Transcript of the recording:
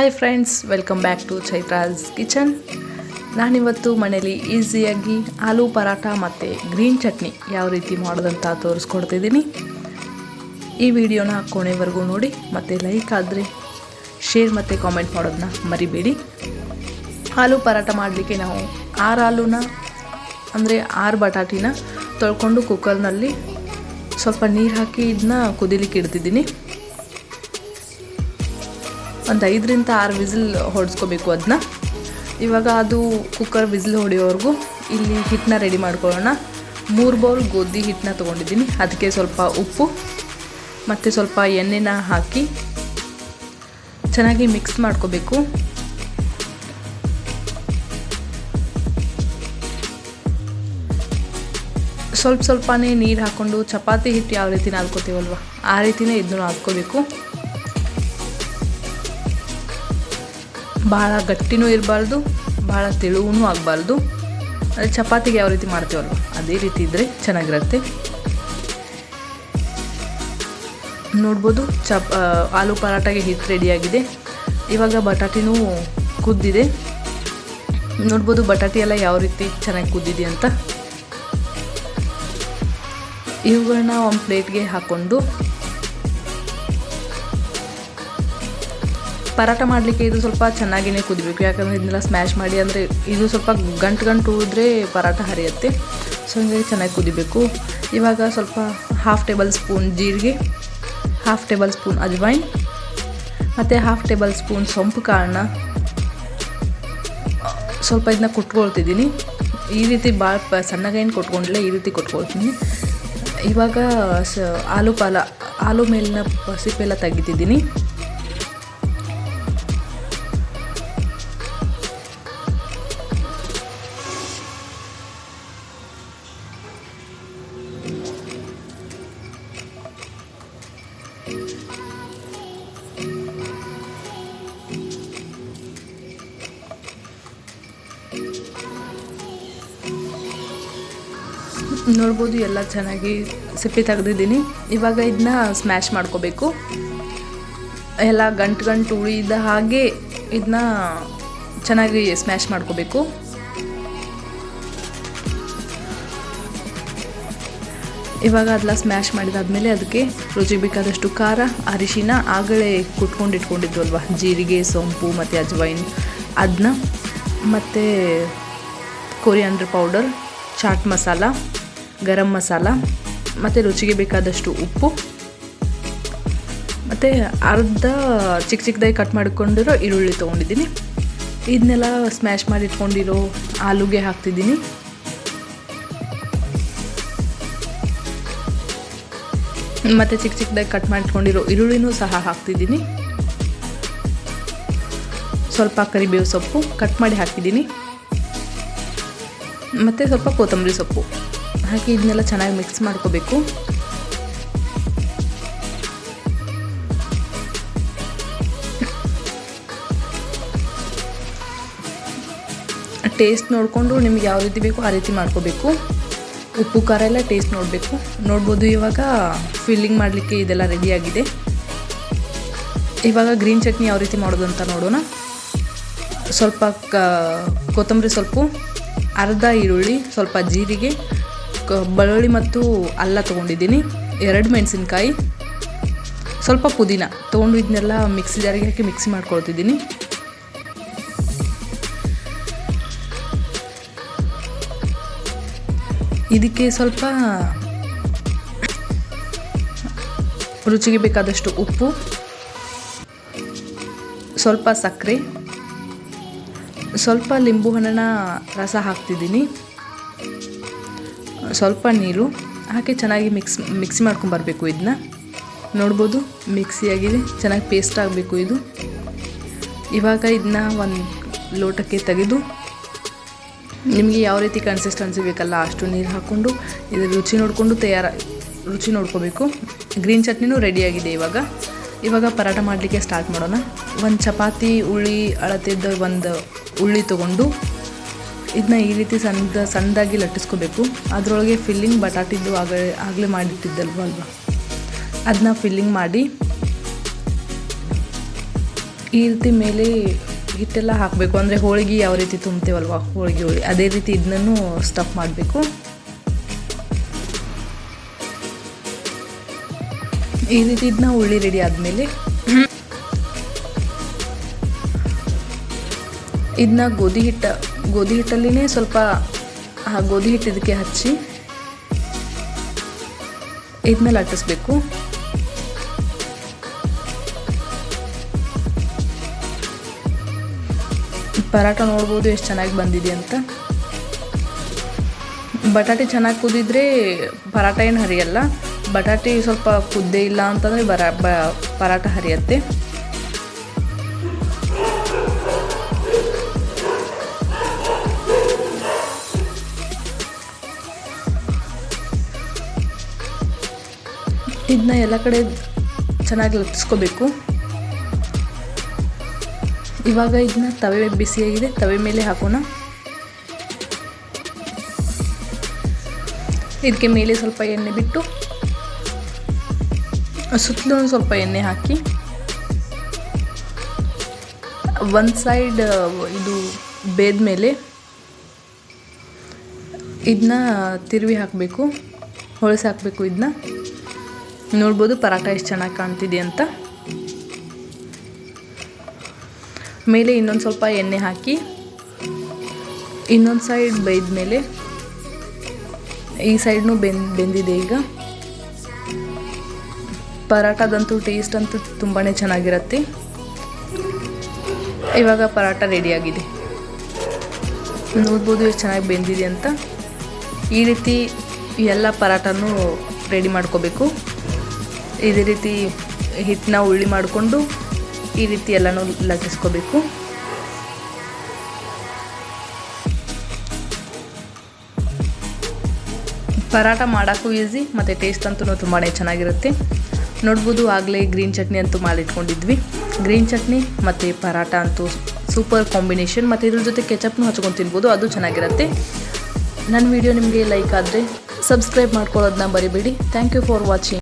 Hi friends welcome back to Chaitra's kitchen ನಾನಿವತ್ತು ಮನೇಲಿ ಈಸಿಯಾಗಿ ಆಲೂ ಪರಾಟ ಮತ್ತು ಗ್ರೀನ್ ಚಟ್ನಿ ಯಾವ ರೀತಿ ಮಾಡೋದಂತ ತೋರಿಸ್ಕೊಡ್ತಿದ್ದೀನಿ. ಈ ವಿಡಿಯೋನ ಕೊನೆವರೆಗೂ ನೋಡಿ, ಮತ್ತು ಲೈಕ್ ಆದರೆ ಶೇರ್ ಮತ್ತು ಕಾಮೆಂಟ್ ಮಾಡೋದನ್ನ ಮರಿಬೇಡಿ. ಆಲೂ ಪರಾಟ ಮಾಡಲಿಕ್ಕೆ ನಾವು ಆರು ಆಲೂನ, ಅಂದರೆ ಆರು ಬಟಾಟಿನ ತೊಳ್ಕೊಂಡು ಕುಕ್ಕರ್ನಲ್ಲಿ ಸ್ವಲ್ಪ ನೀರು ಹಾಕಿ ಇದನ್ನ ಕುದಿಲಿಕ್ಕೆ ಇಡ್ತಿದ್ದೀನಿ. ಒಂದು ಐದರಿಂದ ಆರು ವಿಸಿಲ್ ಹೊಡೆಸ್ಕೋಬೇಕು ಅದನ್ನ ಇವಾಗ ಅದು ಕುಕ್ಕರ್ ವಿಸಿಲ್ ಹೊಡೆಯೋವರೆಗೂ ಇಲ್ಲಿ ಹಿಟ್ಟನ್ನ ರೆಡಿ ಮಾಡ್ಕೊಳ್ಳೋಣ. ಮೂರು ಬೌಲ್ ಗೋಧಿ ಹಿಟ್ಟನ್ನ ತೊಗೊಂಡಿದ್ದೀನಿ. ಅದಕ್ಕೆ ಸ್ವಲ್ಪ ಉಪ್ಪು, ಮತ್ತು ಸ್ವಲ್ಪ ಎಣ್ಣೆನ ಹಾಕಿ ಚೆನ್ನಾಗಿ ಮಿಕ್ಸ್ ಮಾಡ್ಕೋಬೇಕು. ಸ್ವಲ್ಪ ಸ್ವಲ್ಪನೇ ನೀರು ಹಾಕ್ಕೊಂಡು ಚಪಾತಿ ಹಿಟ್ಟು ಯಾವ ರೀತಿ ಹಾಕ್ಕೋತೀವಲ್ವ ಆ ರೀತಿನೇ ಇದನ್ನು ನಾದ್ಕೋಬೇಕು. ಭಾಳ ಗಟ್ಟಿನೂ ಇರಬಾರ್ದು, ಭಾಳ ತೆಳುವೂ ಆಗಬಾರ್ದು. ಅದೇ ಚಪಾತಿಗೆ ಯಾವ ರೀತಿ ಮಾಡ್ತೀವಲ್ವ? ಅದೇ ರೀತಿ ಇದ್ದರೆ ಚೆನ್ನಾಗಿರುತ್ತೆ. ನೋಡ್ಬೋದು, ಚಪ್ ಆಲೂ ಪರಾಟಾಗೆ ಹಿಟ್ಟು ರೆಡಿಯಾಗಿದೆ ಇವಾಗ ಬಟಾಟಿನೂ ಕುದ್ದಿದೆ. ನೋಡ್ಬೋದು ಬಟಾಟಿ ಎಲ್ಲ ಯಾವ ರೀತಿ ಚೆನ್ನಾಗಿ ಕುದ್ದಿದೆ ಅಂತ. ಇವುಗಳನ್ನ ಒಂದು ಪ್ಲೇಟ್ಗೆ ಹಾಕ್ಕೊಂಡು ಪರಾಟ ಮಾಡಲಿಕ್ಕೆ ಇದು ಸ್ವಲ್ಪ ಚೆನ್ನಾಗಿನೇ ಕುದಿಬೇಕು. ಯಾಕಂದರೆ ಇದನ್ನೆಲ್ಲ ಸ್ಮ್ಯಾಶ್ ಮಾಡಿ ಅಂದರೆ ಇದು ಸ್ವಲ್ಪ ಗಂಟು ಗಂಟು ಉಳಿದ್ರೆ ಪರಾಟ ಹರಿಯುತ್ತೆ. ಸೊ ಹಂಗಾಗಿ ಚೆನ್ನಾಗಿ ಕುದಿಬೇಕು. ಇವಾಗ ಸ್ವಲ್ಪ ಹಾಫ್ ಟೇಬಲ್ ಸ್ಪೂನ್ ಜೀರಿಗೆ ಹಾಫ್ ಟೇಬಲ್ ಸ್ಪೂನ್ ಅಜ್ವೈನ್ ಮತ್ತು ಹಾಫ್ ಟೇಬಲ್ ಸ್ಪೂನ್ ಸೊಂಪು ಕಾರಣ ಸ್ವಲ್ಪ ಇದನ್ನ ಕುಟ್ಕೊಳ್ತಿದ್ದೀನಿ. ಈ ರೀತಿ ಭಾಳ ಪ ಸಣ್ಣಗೇನು ಕೊಟ್ಕೊಂಡಿಲ್ಲ ಈ ರೀತಿ ಕೊಟ್ಕೊಳ್ತೀನಿ. ಇವಾಗ ಸ ಆಲೂ ಪಾಲ, ಆಲೂ ಮೇಲಿನ ಸಿಪ್ಪೆಲ್ಲ ತೆಗಿತಿದ್ದೀನಿ. ನೋಡ್ಬೋದು, ಎಲ್ಲ ಚೆನ್ನಾಗಿ ಸಿಪ್ಪೆ ತೆಗೆದಿದ್ದೀನಿ. ಇವಾಗ ಇದನ್ನ ಸ್ಮ್ಯಾಶ್ ಮಾಡ್ಕೋಬೇಕು. ಎಲ್ಲ ಗಂಟು ಗಂಟು ಉಳಿದ ಹಾಗೆ ಇದನ್ನ ಚೆನ್ನಾಗಿ ಸ್ಮ್ಯಾಶ್ ಮಾಡ್ಕೋಬೇಕು. ಇವಾಗ ಅದೆಲ್ಲ ಸ್ಮ್ಯಾಶ್ ಮಾಡಿದಾದ್ಮೇಲೆ ಅದಕ್ಕೆ ರುಚಿಗೆ ಬೇಕಾದಷ್ಟು ಖಾರ, ಅರಿಶಿನ, ಆಗಲೇ ಕುಟ್ಕೊಂಡು ಇಟ್ಕೊಂಡಿದ್ವಲ್ವ? ಜೀರಿಗೆ, ಸೊಂಪು ಮತ್ತು ಅಜ್ವೈನ್. ಅದನ್ನ ಮತ್ತು ಕೊರಿಯಾಂಡ್ರ್ ಪೌಡರ್ ಚಾಟ್ ಮಸಾಲ ಗರಂ ಮಸಾಲ, ಮತ್ತು ರುಚಿಗೆ ಬೇಕಾದಷ್ಟು ಉಪ್ಪು, ಮತ್ತು ಅರ್ಧ ಚಿಕ್ಕ ಚಿಕ್ಕದಾಗಿ ಕಟ್ ಮಾಡಿಕೊಂಡಿರೋ ಈರುಳ್ಳಿ ತೊಗೊಂಡಿದ್ದೀನಿ. ಇದನ್ನೆಲ್ಲ ಸ್ಮ್ಯಾಶ್ ಮಾಡಿ ಇಟ್ಕೊಂಡಿರೋ ಆಲೂಗೆ ಹಾಕ್ತಿದ್ದೀನಿ. ಮತ್ತು ಚಿಕ್ಕ ಚಿಕ್ಕದಾಗಿ ಕಟ್ ಮಾಡಿಟ್ಕೊಂಡಿರೋ ಈರುಳ್ಳಿನೂ ಸಹ ಹಾಕ್ತಿದ್ದೀನಿ. ಸ್ವಲ್ಪ ಕರಿಬೇವು ಸೊಪ್ಪು ಕಟ್ ಮಾಡಿ ಹಾಕಿದ್ದೀನಿ. ಮತ್ತು ಸ್ವಲ್ಪ ಕೊತ್ತಂಬರಿ ಸೊಪ್ಪು. ಹಾಕಿ ಇದನ್ನೆಲ್ಲ ಚೆನ್ನಾಗಿ ಮಿಕ್ಸ್ ಮಾಡ್ಕೋಬೇಕು. ಟೇಸ್ಟ್ ನೋಡಿಕೊಂಡು ನಿಮ್ಗೆ ಯಾವ ರೀತಿ ಬೇಕು ಆ ರೀತಿ ಮಾಡ್ಕೋಬೇಕು. ಉಪ್ಪು, ಖಾರ ಎಲ್ಲ ಟೇಸ್ಟ್ ನೋಡಬೇಕು. ನೋಡ್ಬೋದು ಇವಾಗ ಫಿಲ್ಲಿಂಗ್ ಮಾಡಲಿಕ್ಕೆ ಇದೆಲ್ಲ ರೆಡಿಯಾಗಿದೆ ಇವಾಗ ಗ್ರೀನ್ ಚಟ್ನಿ ಯಾವ ರೀತಿ ಮಾಡೋದು ಅಂತ ನೋಡೋಣ. ಸ್ವಲ್ಪ ಕೊತ್ತಂಬರಿ ಸ್ವಲ್ಪ ಅರ್ಧ ಈರುಳ್ಳಿ, ಸ್ವಲ್ಪ ಜೀರಿಗೆ ಬೆಳ್ಳುಳ್ಳಿ ಮತ್ತು ಅಲ್ಲ ತೊಗೊಂಡಿದ್ದೀನಿ. ಎರಡು ಮೆಣಸಿನ್ಕಾಯಿ, ಸ್ವಲ್ಪ ಪುದೀನ ತೊಗೊಂಡು ಇದನ್ನೆಲ್ಲ ಮಿಕ್ಸಿ ಜಾರಿಗೆ ಹಾಕಿ ಮಿಕ್ಸಿ ಮಾಡ್ಕೊಳ್ತಿದ್ದೀನಿ. ಇದಕ್ಕೆ ಸ್ವಲ್ಪ ರುಚಿಗೆ ಬೇಕಾದಷ್ಟು ಉಪ್ಪು, ಸ್ವಲ್ಪ ಸಕ್ಕರೆ, ಸ್ವಲ್ಪ ಲಿಂಬು ಹಣ್ಣನ್ನ ರಸ ಹಾಕ್ತಿದ್ದೀನಿ. ಸ್ವಲ್ಪ ನೀರು ಹಾಕಿ ಚೆನ್ನಾಗಿ ಮಿಕ್ಸ್, ಮಿಕ್ಸಿ ಮಾಡ್ಕೊಂಬರ್ಬೇಕು ಇದನ್ನ. ನೋಡ್ಬೋದು, ಮಿಕ್ಸಿಯಾಗಿದೆ, ಚೆನ್ನಾಗಿ ಪೇಸ್ಟ್ ಆಗಬೇಕು ಇದು. ಇವಾಗ ಇದನ್ನ ಒಂದು ಲೋಟಕ್ಕೆ ತೆಗೆದು ನಿಮಗೆ ಯಾವ ರೀತಿ ಕನ್ಸಿಸ್ಟೆನ್ಸಿ ಬೇಕಲ್ಲ ಅಷ್ಟು ನೀರು ಹಾಕ್ಕೊಂಡು, ಇದು ರುಚಿ ನೋಡಿಕೊಂಡು ತಯಾರ, ರುಚಿ ನೋಡ್ಕೋಬೇಕು. ಗ್ರೀನ್ ಚಟ್ನಿನೂ ರೆಡಿಯಾಗಿದೆ ಇವಾಗ. ಇವಾಗ ಪರಾಟ ಮಾಡಲಿಕ್ಕೆ ಸ್ಟಾರ್ಟ್ ಮಾಡೋಣ. ಒಂದು ಚಪಾತಿ, ಉಳ್ಳಿ ಅಳತೆದ್ದ ಒಂದು ಉಳ್ಳಿ ತೊಗೊಂಡು ಇದನ್ನ ಈ ರೀತಿ ಸಣ್ಣ ಸಣ್ಣದಾಗಿ ಲಟ್ಟಿಸ್ಕೋಬೇಕು. ಅದರೊಳಗೆ ಫಿಲ್ಲಿಂಗ್ ಬಟಾಟಿದ್ದು ಆಗ, ಆಗಲೇ ಮಾಡಿಟ್ಟಿದ್ದಲ್ವ ಅಲ್ವಾ? ಅದನ್ನ ಫಿಲ್ಲಿಂಗ್ ಮಾಡಿ ಈ ರೀತಿ ಮೇಲೆ ಹಿಟ್ಟೆಲ್ಲ ಹಾಕಬೇಕು. ಅಂದರೆ ಹೋಳಿಗೆ ಯಾವ ರೀತಿ ತುಂಬ್ತೇವಲ್ವ ಹೋಳಿಗೆ, ಹೋಳಿ. ಅದೇ ರೀತಿ ಇದನ್ನೂ ಸ್ಟಫ್ ಮಾಡಬೇಕು. ಈ ರೀತಿ ಇದನ್ನ ಉಳ್ಳಿ ರೆಡಿ ಆದಮೇಲೆ ಇದನ್ನ ಗೋಧಿ ಹಿಟ್ಟ, ಗೋಧಿ ಹಿಟ್ಟಲ್ಲಿನೇ ಸ್ವಲ್ಪ ಗೋಧಿ ಹಿಟ್ಟು ಇದಕ್ಕೆ ಹಚ್ಚಿ ಇದನ್ನ ಲಟ್ಟಿಸ್ಬೇಕು ಪರಾಟ ನೋಡ್ಬೋದು ಎಷ್ಟು ಚೆನ್ನಾಗಿ ಬಂದಿದೆ ಅಂತ. ಬಟಾಟೆ ಚೆನ್ನಾಗಿ ಕುದಿದ್ರೆ ಪರಾಟ ಏನು ಹರಿಯಲ್ಲ. ಬಟಾಟೆ ಸ್ವಲ್ಪ ಕುದ್ದೇ ಇಲ್ಲ ಅಂತಂದರೆ ಬರ, ಬ, ಪರಾಟ ಹರಿಯತ್ತೆ. ಇದನ್ನ ಎಲ್ಲ ಕಡೆ ಚೆನ್ನಾಗಿ ಲಟ್ಸ್ಕೋಬೇಕು ಇವಾಗ ಇದನ್ನ ತವೆ ಬಿಸಿಯಾಗಿದೆ, ತವೆ ಮೇಲೆ ಹಾಕೋಣ. ಇದಕ್ಕೆ ಮೇಲೆ ಸ್ವಲ್ಪ ಎಣ್ಣೆ ಬಿಟ್ಟು ಸುತ್ತಲೂ ಸ್ವಲ್ಪ ಎಣ್ಣೆ ಹಾಕಿ, ಒಂದು ಸೈಡ್, ಇದು ಬೇದ ಮೇಲೆ ಇದನ್ನ ತಿರುವಿ ಹಾಕಬೇಕು, ಹೊಳಸಿ ಹಾಕಬೇಕು ಇದನ್ನ ನೋಡ್ಬೋದು ಪರಾಟ ಎಷ್ಟು ಚೆನ್ನಾಗಿ ಕಾಣ್ತಿದೆ ಅಂತ. ಮೇಲೆ ಇನ್ನೊಂದು ಸ್ವಲ್ಪ ಎಣ್ಣೆ ಹಾಕಿ, ಇನ್ನೊಂದು ಸೈಡ್ ಬೇಯ್ದ ಮೇಲೆ ಈ ಸೈಡ್ನು ಬೆಂದ್, ಬೆಂದಿದೆ ಈಗ. ಪರಾಟದಂತೂ ಟೇಸ್ಟ್ ಅಂತೂ ತುಂಬಾ ಚೆನ್ನಾಗಿರುತ್ತೆ. ಇವಾಗ ಪರಾಟ ರೆಡಿಯಾಗಿದೆ ನೋಡ್ಬೋದು ಎಷ್ಟು ಚೆನ್ನಾಗಿ ಬೆಂದಿದೆ ಅಂತ. ಈ ರೀತಿ ಎಲ್ಲ ಪರಾಟನೂ ರೆಡಿ ಮಾಡ್ಕೋಬೇಕು. ಇದೇ ರೀತಿ ಹಿಟ್ಟನ್ನ ಉಳ್ಳಿ ಮಾಡಿಕೊಂಡು ಈ ರೀತಿ ಎಲ್ಲನೂ ಲಟ್ಟಿಸ್ಕೋಬೇಕು. ಪರಾಟ ಮಾಡೋಕ್ಕೂ ಈಸಿ ಮತ್ತು ಟೇಸ್ಟ್ ಅಂತೂ ತುಂಬಾ ಚೆನ್ನಾಗಿರುತ್ತೆ. ನೋಡ್ಬೋದು ಆಗಲೇ ಗ್ರೀನ್ ಚಟ್ನಿ ಅಂತೂ ಮಾಡಿಟ್ಕೊಂಡಿದ್ವಿ. ಗ್ರೀನ್ ಚಟ್ನಿ ಮತ್ತು ಪರಾಟ ಅಂತೂ ಸೂಪರ್ ಕಾಂಬಿನೇಷನ್ ಮತ್ತು ಇದ್ರ ಜೊತೆ ಕೆಚಪ್ನು ಹಚ್ಕೊಂಡು ತಿನ್ಬೋದು, ಅದು ಚೆನ್ನಾಗಿರುತ್ತೆ. ನನ್ನ ವಿಡಿಯೋ ನಿಮಗೆ ಲೈಕ್ ಆದರೆ ಸಬ್ಸ್ಕ್ರೈಬ್ ಮಾಡ್ಕೊಳ್ಳೋದನ್ನ ಬರಿಬೇಡಿ ಥ್ಯಾಂಕ್ ಯು ಫಾರ್ ವಾಚಿಂಗ್